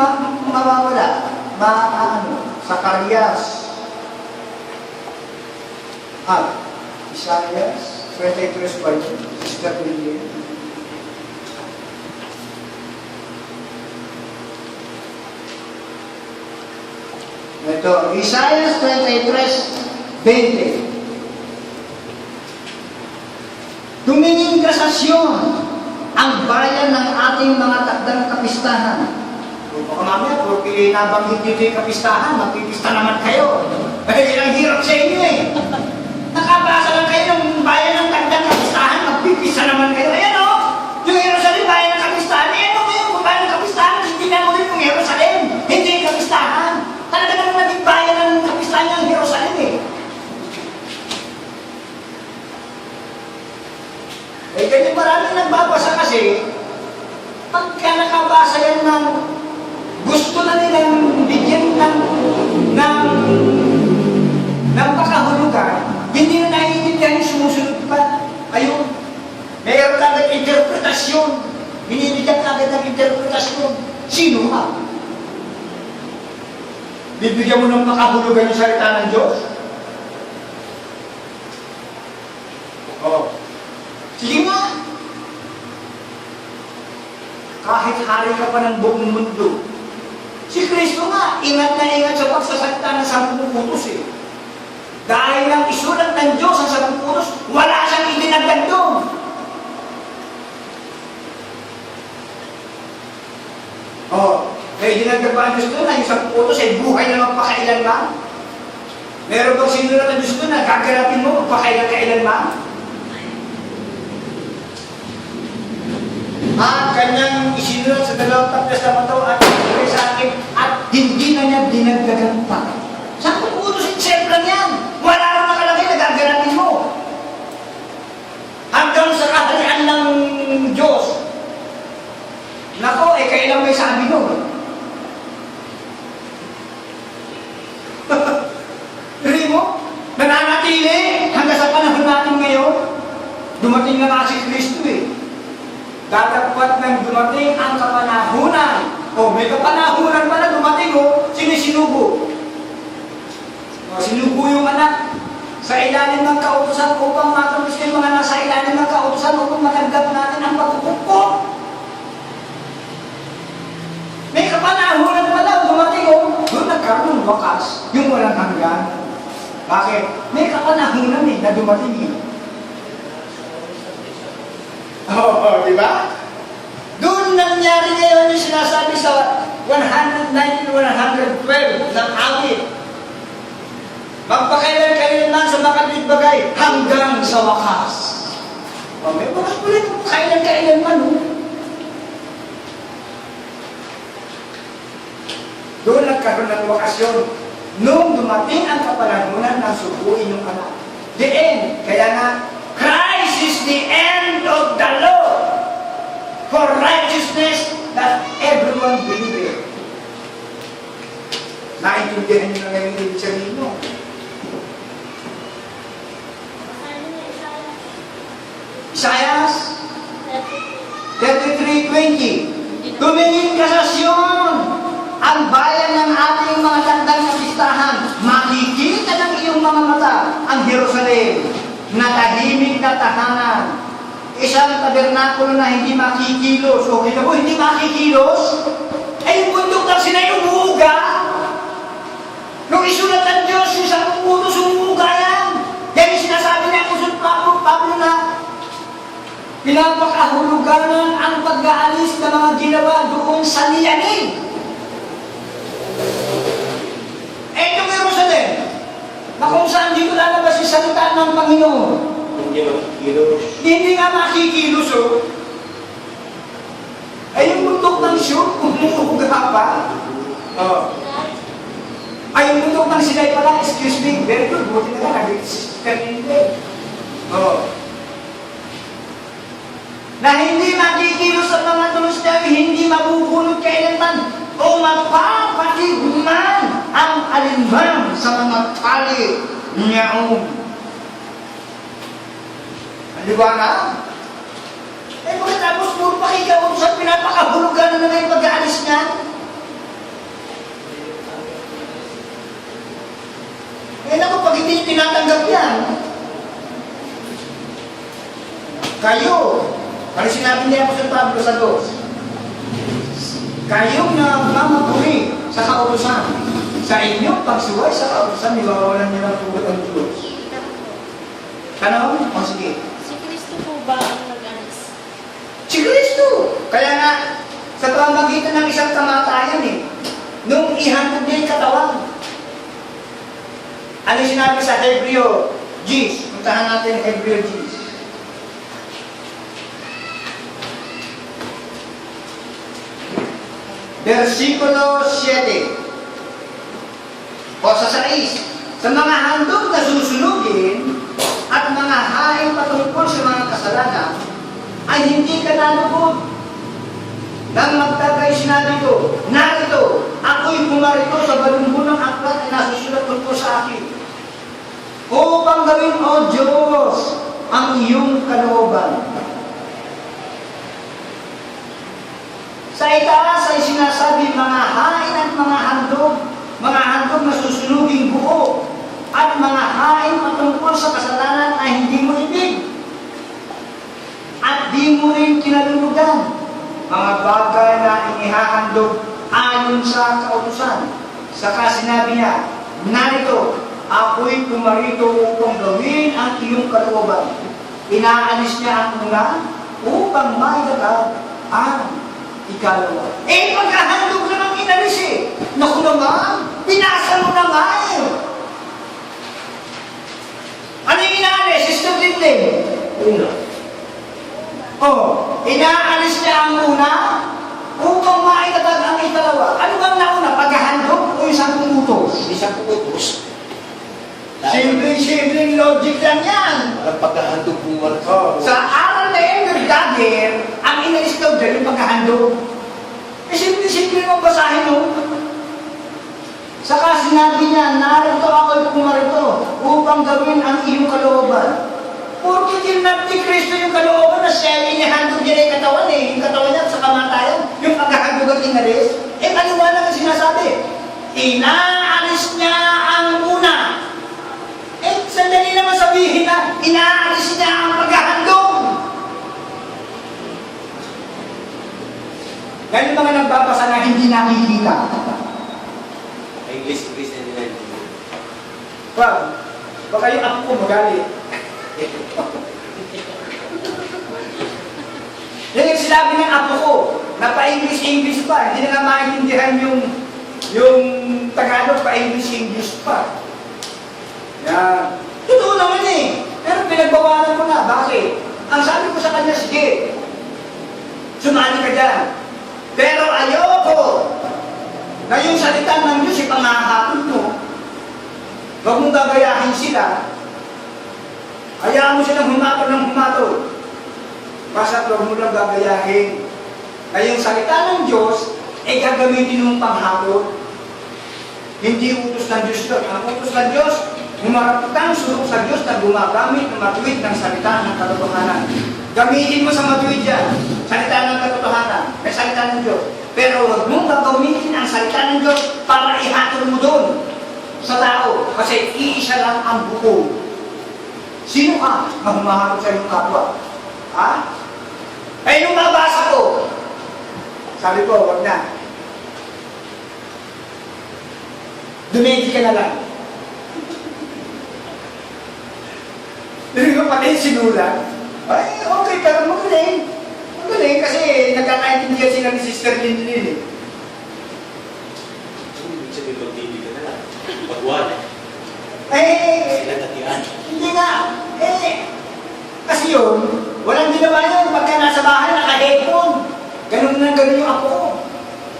ma mawawala. Ma ano, Zacarias. Ah, Isaias, 23 pa yun. Sister William. Ito, Isaiah 23, 20. Tumingin ka sa Sion, ang bayan ng ating mga takdang kapistahan. O baka mamaya, porque nabanggit nyo yung kapistahan, magpipista naman kayo. Eh, ang hirap sa inyo eh. Nakabasa lang kayo ng bayan ng takdang kapistahan, magpipista naman kayo. Ayan o, yung Jerusalem, bayan ng kapistahan. Ayan o, yung bayan ng kapistahan, hindi na mo rin Jerusalem. Hindi yung kapistahan. Talaga naman naging bayan ng kapistahan ng Jerusalem eh. Eh, ganyan maraming nagbabasa kasi, pagka nakabasa yan ng gusto na nilang bigyan ng ng ng pakahulugan, hindi na naiintindihan yung sumusunod pa. Ayun. Mayroon kagad interpretasyon. Binibigyan kagad ng interpretasyon. Sino ka? Bibigyan mo ng makahulugan yung salita ng Diyos? Oo. Sige nga. Kahit hari ka pa ng buong mundo. Si Kristo nga, ingat na ingat sa pagsasalita ng sampung utos eh. Dahil lang isulat ng Diyos ang sampung utos, wala siyang idinagdag doon. Oh, may dinagdag pa ang Diyos doon na yung sampung utos ay buhay na magpakailanman. Meron bang sinulat ng Diyos doon na gaganapin mo magpakailan-kailanman? at kanyang isinulat sa dalawang ibigay sa akin at na niya dinagdagan pa. Saan kung utos itself lang yan? Wala rin na gaganatin mo. Hanggang sa kaharian ng Diyos. Nako, eh kailan may sabi nun? Rin mo? Nananatili hanggang sa panahon natin ngayon. Dumating na nga si Kristo eh. Datapwat ng dumating ang kapanahunan. O may kapanahunan pala dumating o, sinisinubo. O, sinubo yung anak sa ilalim ng kautusan upang matulis yung mga nasa ilalim ng kautusan upang matanggap natin ang pagpupukpok. May kapanahunan pala dumating o, doon nagkaroon ng wakas, yung walang hanggan. Bakit? May kapanahunan eh, na dumating eh. Oh, di ba? 119, 112 ng awit. Magpakailan kayo na sa makapitbagay hanggang sa wakas. O, may wakas pala kung kailan-kailan man. Oh. Doon nagkaroon ng wakasyon. Nung dumating ang kapalanunan ng subuin ng anak. The end. Kaya nga, Christ is the end of the law for righteousness that everyone believes. Naintindihan niyo na ngayon yung ibig sabihin mo. Isaiah 33.20 Tumingin ka sa Sion, ang bayan ng ating mga tandang kapistahan. Makikita ng iyong mga mata ang Jerusalem na tahimik na tahanan. Isang tabernakulo na hindi makikilos. O kita mo, hindi makikilos? Ay, yung bundok ng Sinai umuuga. Nung isulat ng Diyos, yung isang utos umuuga yan. Yan yung sinasabi niya kung Pablo, Pablo na pinapakahuluganan ang pag-aalis ng mga ginawa doon sa liyanin. Eh, itong Jerusalem, na kung saan dito lalabas yung salita ng Panginoon, Hindi makikilos. hindi nga makikilos oh. Ay, yung bundok ng Siyot, umuuga pa. Oh. Ng Sinay pala, excuse me, very good, buti na lang, kanina. Oh. Na hindi makikilos ang mga tulos na hindi mabubunot kailanman o mapapatigman ang alinman sa mga tali niyaong. Ang liwanag. Eh, pagkatapos puro pakikaw sa pinapakahulugan na naman yung pag-aalis niya. Tinatanggap yan. Kayo, ano sinabi niya po sa Pablo sa dos? Kayong nagmamaguri sa kautusan. Sa inyong pagsuway sa kautusan, niwawalan niyo ng tulad ang Diyos. Ano? O sige. Si Kristo po ba ang nag-alis? Si Kristo! Kaya nga, sa pamagitan ng isang kamatayan eh, nung ihandog niya yung katawan. Ano sinabi sa Hebreo G's? Puntahan natin Hebreo G's. Versikulo 7. O sa 6. Sa mga handog na susunugin at mga hain patungkol sa mga kasalanan, ay hindi ka nalugod. Nang magtagay sinabi ko, narito, ako'y pumarito sa balumbunang aklat na nasusulat tungkol sa akin. Upang gawin, O Diyos, ang iyong kalooban. Sa itaas ay sinasabi, mga hain at mga handog, mga handog na susunuging buo, at mga hain patungkol sa kasalanan ay hindi mo ibig at di mo rin kinalulugan mga bagay na inihahandog ayon sa kautusan. Saka sinabi niya, narito, ako'y pumarito upang gawin ang iyong kalooban. Inaalis niya ang una upang maitatag ang ikalawa. Eh, pagkahandog na ng inalis eh. Naku naman, pinasa mo naman. Ano yung inaalis? Sister Lindley? Una. Oh, inaalis niya ang una upang maitatag ang ikalawa. Ano bang nauna? Paghahandog o isang utos? Isang utos. Simple-simple logic lang yan. Ang pagkahandog po Oh. Sa aral na Elmer Dagger, ang daw dyan yung paghahandog. Eh, simple-simple mo basahin mo. Saka sinabi niya, narito ako'y pumarito upang gawin ang iyong kalooban. Porque tinap ni Kristo yung kalooban na siya yung inihandog niya yung katawan eh. Yung katawan niya sa kamatayan, yung paghahandog at inalis. Eh, paliwanag ang sinasabi. Inaalis niya ang una. Eh, sandali naman sabihin na, inaalis niya ang paghahandog. Ganyan mga nagbabasa na hindi nakikita. English, English na nila. Wag, baka yung apo ko magalit. Yan yung sinabi ng apo ko, na pa-English-English pa, hindi na nga maintindihan yung, yung Tagalog pa-English-English pa. Yan. Totoo naman eh. Pero pinagbawalan ko na. Bakit? Ang sabi ko sa kanya, sige, sumali ka dyan. Pero ayoko na yung salita ng Diyos ipangahapon mo. Huwag mong gagayahin sila. Hayaan mo silang humatol ng humatol. Basta huwag mo lang gagayahin. Na yung salita ng Diyos, ay gagamitin mong panghapon. Hindi utos ng Diyos yun. Ang utos ng Diyos, humaraputang surok sa Diyos na gumagamit ng matuwid ng salita ng katotohanan. Gamitin mo sa matuwid yan, salita ng katotohanan, may salita ng Diyos. Pero huwag mong gagamitin ang salita ng Diyos para ihatol mo doon sa tao. Kasi iisa lang ang buko. Sino ka humaharap sa iyong kapwa? Ha? Eh, nung mabasa ko, sabi ko, wag na. Dumedi ka na lang. Hindi ko pati sinulat. Ay. Magaling kasi nagkakaintindihan sila ni Sister Lindlin eh. Ibig sabihin, mag-TV ka na lang. Pagwala. Eh, Sila tatian. hindi nga. Eh, kasi yun, walang ginawa yun. Pagka nasa bahay, naka-headphone. Ganun na ganun yung ako.